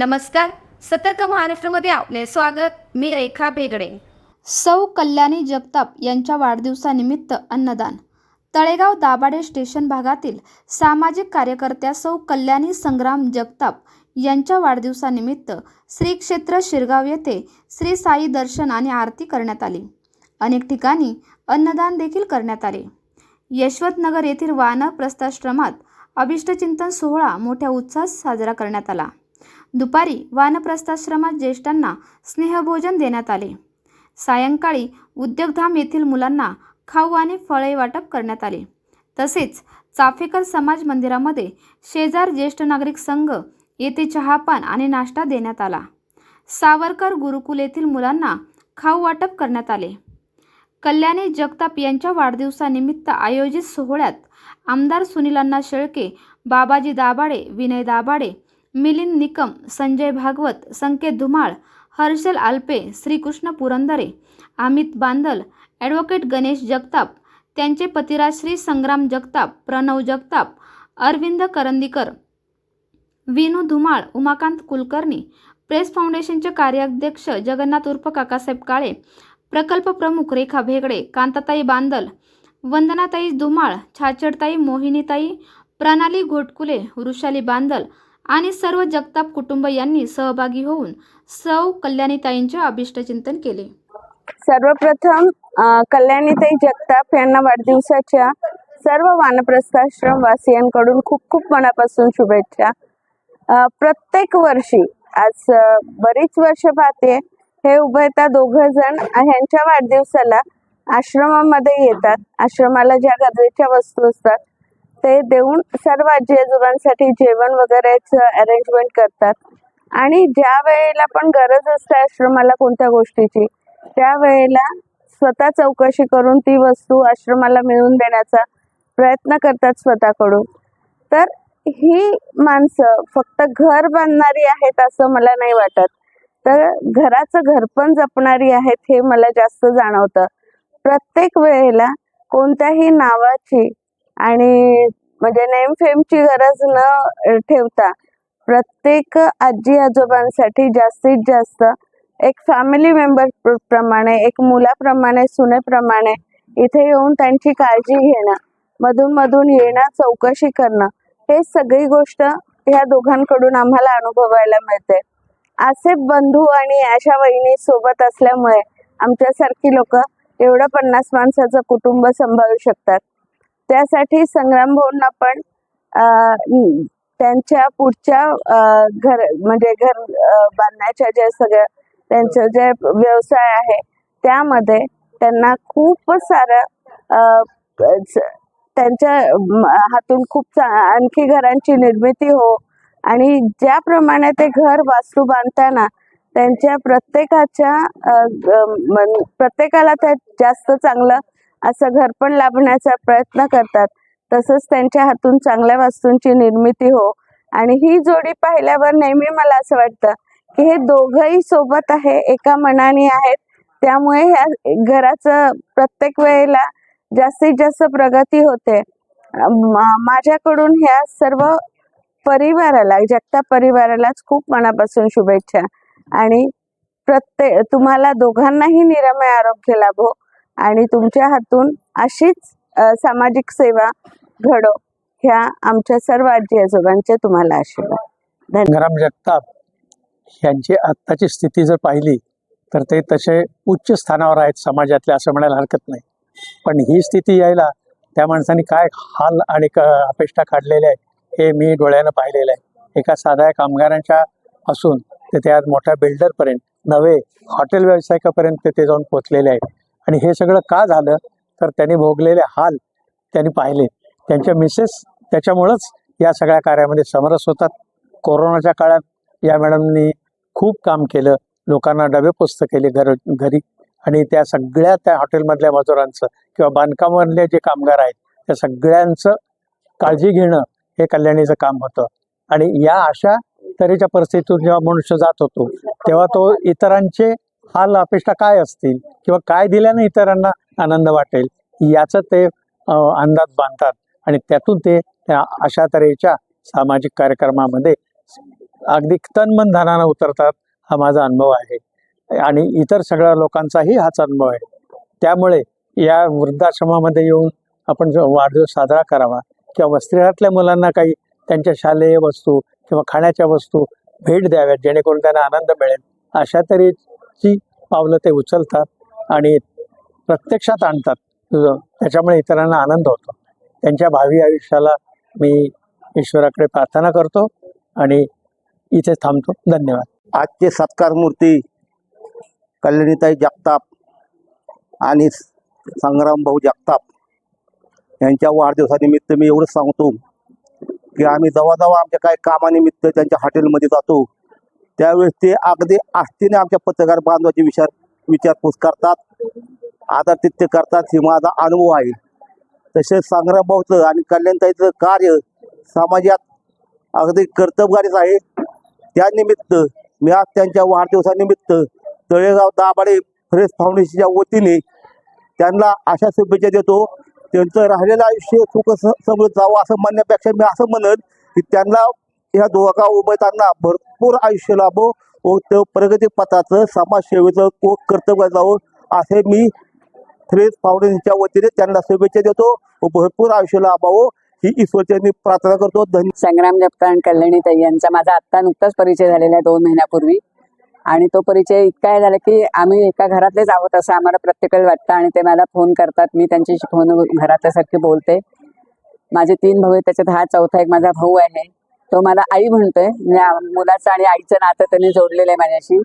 नमस्कार. सतर्क महाराष्ट्रामध्ये आपले स्वागत. मी रेखा बेगडे सौ कल्याणी जगताप यांच्या वाढदिवसानिमित्त अन्नदान. तळेगाव दाभाडे स्टेशन भागातील सामाजिक कार्यकर्त्या सौ कल्याणी संग्राम जगताप यांच्या वाढदिवसानिमित्त श्री क्षेत्र शिरगाव येथे श्री साई दर्शन आणि आरती करण्यात आली. अनेक ठिकाणी अन्नदान देखील करण्यात आले. यशवंतनगर येथील वानप्रस्थाश्रमात अभिष्टचिंतन सोहळा मोठ्या उत्साहात साजरा करण्यात आला. दुपारी वानप्रस्थाश्रमात ज्येष्ठांना स्नेहभोजन देण्यात आले. सायंकाळी उद्योगधाम येथील मुलांना खाऊ आणि फळे वाटप करण्यात आले. तसेच चाफेकर समाज मंदिरामध्ये शेजार ज्येष्ठ नागरिक संघ येथे चहापान आणि नाश्ता देण्यात आला. सावरकर गुरुकुल येथील मुलांना खाऊ वाटप करण्यात आले. कल्याणी जगताप यांच्या वाढदिवसानिमित्त आयोजित सोहळ्यात आमदार सुनील शेळके बाबाजी दाभाडे विनय दाभाडे मिलिंद निकम संजय भागवत संकेत धुमाळ हर्षल आल्पे श्रीकृष्ण पुरंदरे अमित बांदल ॲडव्होकेट गणेश जगताप त्यांचे पतिराज श्री संग्राम जगताप प्रणव जगताप अरविंद करंदीकर विनू धुमाळ उमाकांत कुलकर्णी प्रेस फाउंडेशनचे कार्याध्यक्ष जगन्नाथ उर्फ काकासाहेब काळे प्रकल्प प्रमुख रेखा भेगडे कांताताई बांदल वंदनाताई धुमाळ छाछडताई मोहिनीताई प्रणाली घोटकुले वृषाली बांदल आणि सर्व जगताप कुटुंब यांनी सहभागी होऊन सौ कल्याणीताईंचे अभिष्टचिंतन केले. सर्वप्रथम कल्याणीताई जगताप यांना वाढदिवसाच्या सर्व वानप्रस्थाश्रम वासियांकडून खूप खूप मनापासून शुभेच्छा. प्रत्येक वर्षी आज बरीच वर्ष पाहते हे उभयता दोघं जण ह्यांच्या वाढदिवसाला आश्रमामध्ये येतात. आश्रमाला ज्या गरजेच्या वस्तू असतात ते देऊन सर्व आजी आजोबांसाठी जेवण वगैरेच अरेंजमेंट करतात. आणि ज्या वेळेला पण गरज असते आश्रमाला कोणत्या गोष्टीची त्यावेळेला स्वतः चौकशी करून ती वस्तू आश्रमाला मिळवून देण्याचा प्रयत्न करतात स्वतःकडून. तर ही माणसं फक्त घर बांधणारी आहेत असं मला नाही वाटत. तर घराचं घर पण जपणारी आहेत हे मला जास्त जाणवतं. प्रत्येक वेळेला कोणत्याही नावाची आणि म्हणजे नेम फेमची गरज न ठेवता प्रत्येक आजी आजोबांसाठी जास्तीत जास्त एक फॅमिली मेंबर प्रमाणे एक मुलाप्रमाणे सुनेप्रमाणे इथे येऊन त्यांची काळजी घेणं मधून मधून येणं चौकशी करणं हे सगळी गोष्ट ह्या दोघांकडून आम्हाला अनुभवायला मिळते. असे बंधू आणि अशा वहिनी सोबत असल्यामुळे आमच्यासारखी लोक एवढं पन्नास माणसाचं कुटुंब सांभाळू शकतात. त्यासाठी संग्राम भाऊंना पण त्यांच्या पुढच्या घर म्हणजे घर बांधण्याच्या ज्या सगळ्या त्यांचं जे व्यवसाय आहे त्यामध्ये त्यांना खूप सारं त्यांच्या हातून खूप आणखी घरांची निर्मिती हो आणि ज्याप्रमाणे ते घर वास्तू बांधताना त्यांच्या प्रत्येकाच्या प्रत्येकाला त्या जास्त चांगलं असं घर पण लाभण्याचा प्रयत्न करतात. तसंच त्यांच्या हातून चांगल्या वस्तूंची निर्मिती हो. आणि ही जोडी पाहिल्यावर नेहमी मला असं वाटतं की हे दोघंही सोबत आहे एका मनाने आहेत. त्यामुळे ह्या घराचं प्रत्येक वेळेला जास्तीत जास्त प्रगती होते. माझ्याकडून ह्या सर्व परिवाराला जगता परिवारालाच खूप मनापासून शुभेच्छा. आणि प्रत्येक तुम्हाला दोघांनाही निरामय आरोग्य लाभो. आणि तुमच्या हातून अशीच सामाजिक सेवा घडो ह्या आमच्या सर्व आजी आजोबांचे तुम्हाला आशीर्वाद. संग्राम जगताप यांची आत्ताची स्थिती जर पाहिली तर ते तसे उच्च स्थानावर आहेत समाजातले असं म्हणायला हरकत नाही. पण ही स्थिती यायला त्या माणसाने काय हाल आणि क अपेक्षा काढलेल्या आहेत हे मी डोळ्यानं पाहिलेलं आहे. एका साध्या कामगारांच्या असून ते त्या मोठ्या बिल्डरपर्यंत नवे हॉटेल व्यावसायिकापर्यंत ते जाऊन पोचलेले आहेत. आणि हे सगळं का झालं? तर त्यांनी भोगलेले हाल त्यांनी पाहिले. त्यांच्या मिसेस त्याच्यामुळंच या सगळ्या कार्यामध्ये समरस होतात. कोरोनाच्या काळात या मॅडमनी खूप काम केलं. लोकांना डबे पुस्त केले घर घरी. आणि त्या सगळ्या त्या हॉटेलमधल्या मजुरांचं किंवा बांधकामामधले जे कामगार आहेत त्या सगळ्यांचं काळजी घेणं हे कल्याणीचं काम होतं. आणि या अशा तऱ्हेच्या परिस्थितीतून जेव्हा मनुष्य जात होतो तेव्हा तो इतरांचे हाल अपेक्षा काय असतील किंवा काय दिल्याने इतरांना आनंद वाटेल याचं ते अंदाज बांधतात. आणि त्यातून ते त्या अशा तऱ्हेच्या सामाजिक कार्यक्रमामध्ये अगदी तन मन धनानं उतरतात हा माझा अनुभव आहे. आणि इतर सगळ्या लोकांचाही हाच अनुभव आहे. त्यामुळे या वृद्धाश्रमामध्ये येऊन आपण जो वाढदिवस साजरा करावा किंवा वस्त्रिहातल्या मुलांना काही त्यांच्या शालेय वस्तू किंवा खाण्याच्या वस्तू भेट द्याव्यात जेणेकरून त्यांना आनंद मिळेल अशा तऱ्हेची पावलं ते उचलतात आणि प्रत्यक्षात आणतात. त्याच्यामुळे इतरांना आनंद होतो. त्यांच्या भावी आयुष्याला मी ईश्वराकडे प्रार्थना करतो आणि इथे थांबतो. धन्यवाद. आजचे सत्कार मूर्ती कल्याणीताई जगताप आणि संग्राम भाऊ जगताप यांच्या वाढदिवसानिमित्त मी एवढंच सांगतो की आम्ही जवळजवळ आमच्या काही कामानिमित्त त्यांच्या हॉटेलमध्ये जातो. त्यावेळेस ते अगदी आस्थेने आमच्या पत्रकार बांधवाची विचार विचारपूस करतात. आदरातिथ्य करतात हे माझा अनुभव आहे. तसेच संग्राम आणि कल्याणताईचं कार्य समाजात अगदी कर्तबगारीच आहे. त्यानिमित्त मी आज त्यांच्या वाढदिवसानिमित्त तळेगाव दाभाडे फ्रेश फाउंडेशनच्या वतीने त्यांना अशा शुभेच्छा देतो. त्यांचं राहिलेलं आयुष्य सुख समृद्ध जावं असं म्हणण्यापेक्षा मी असं म्हणत की त्यांना ह्या दोघा उभयतांना भरपूर आयुष्य लाभो व ते प्रगती पथाचं समाजसेवेचं कर्तव्य जावं असे मी थ्रेस फाउंडेशनच्या वतीने त्यांना शुभेच्छा देतो व भरपूर आयुष्य लाभावं. ही ईश्वरचरणी प्रार्थना करतो. धन्यवाद संग्राम जगताप आणि कल्याणीताई यांचा माझा आत्ता नुकताच परिचय झालेला आहे दोन महिन्यापूर्वी. आणि तो परिचय इतका आहे झाला की आम्ही एका घरातलेच आहोत असं आम्हाला प्रत्येकाला वाटतं आणि ते मला फोन करतात. मी त्यांच्याशी फोन घरातल्यासारखी बोलते. माझे तीन भाऊ आहेत त्याच्यात हा चौथा एक माझा भाऊ आहे. तो मला आई म्हणतोय. मुलाचं आणि आईचं नातं त्यांनी जोडलेलं आहे माझ्याशी.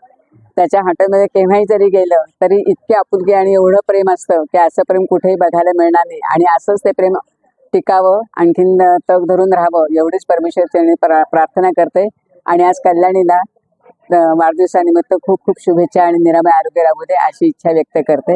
त्याच्या हॉटेलमध्ये केव्हाही जरी गेलं तरी इतकी आपुलकी आणि एवढं प्रेम असतं की असं प्रेम कुठेही बघायला मिळणार नाही. आणि असंच ते प्रेम टिकावं आणखीन तग धरून राहावं एवढीच परमेश्वरची प्रा प्रार्थना करते. आणि आज कल्याणीला वाढदिवसानिमित्त खूप खूप शुभेच्छा आणि निरामय आरोग्य राहू दे अशी इच्छा व्यक्त करते.